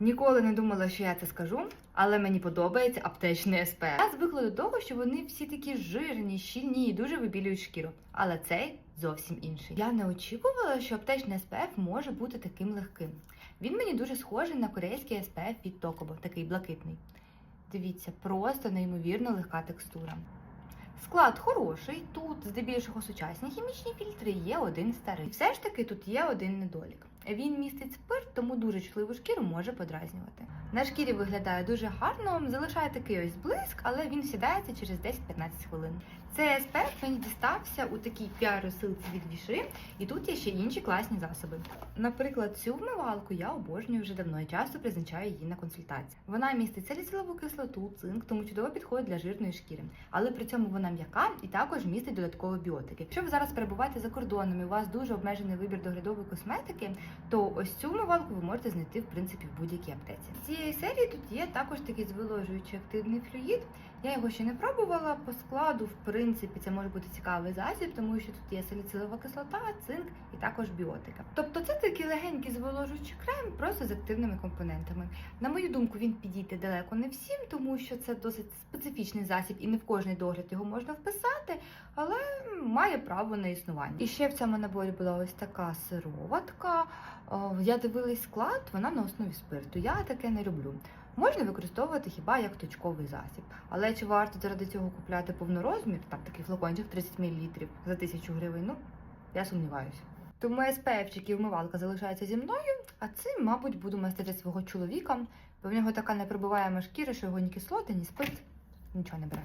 Ніколи не думала, що я це скажу, але мені подобається аптечний СПФ. Я звикла до того, що вони всі такі жирні, щільні і дуже вибілюють шкіру. Але цей зовсім інший. Я не очікувала, що аптечний СПФ може бути таким легким. Він мені дуже схожий на корейський СПФ від Токобо, такий блакитний. Дивіться, просто неймовірно легка текстура. Склад хороший, тут здебільшого сучасні хімічні фільтри, є один старий. Все ж таки тут є один недолік. Він містить спирт, тому дуже чутливу шкіру може подразнювати. На шкірі виглядає дуже гарно, залишає такий ось блиск, але він сідається через 10-15 хвилин. Цей SPF мені дістався у такій піар-розсилці від Віши, і тут є ще інші класні засоби. Наприклад, цю вмивалку я обожнюю вже давно і часто призначаю її на консультації. Вона містить саліцилову кислоту, цинк, тому чудово підходить для жирної шкіри. Але при цьому вона м'яка і також містить додаткові біотики. Якщо ви зараз перебуваєте за кордоном і у вас дуже обмежений вибір доглядової косметики, то ось цю вмивалку ви можете знайти в принципі в будь-якій аптеці. Цієї серії тут є також такий зволожуючий активний флюїд. Я його ще не пробувала по складу. В принципі, це може бути цікавий засіб, тому що тут є саліцилова кислота, цинк і також біотика. Тобто це такий легенький зволожуючий крем, просто з активними компонентами. На мою думку, він підійде далеко не всім, тому що це досить специфічний засіб, і не в кожний догляд його можна вписати, але має право на існування. І ще в цьому наборі була ось така сироватка. Я дивилась склад, вона на основі спирту. Я таке не люблю. Можна використовувати хіба як точковий засіб. Але чи варто заради цього купляти повнорозмір, там такий флакончик 30 мл за 1000 гривень? Ну, я сумніваюся. Тому SPF і вмивалка залишаються зі мною, а цим, мабуть, буду мастити свого чоловіка, бо в нього така непробиваєма шкіра, що його ні кислоти, ні спирт нічого не бере.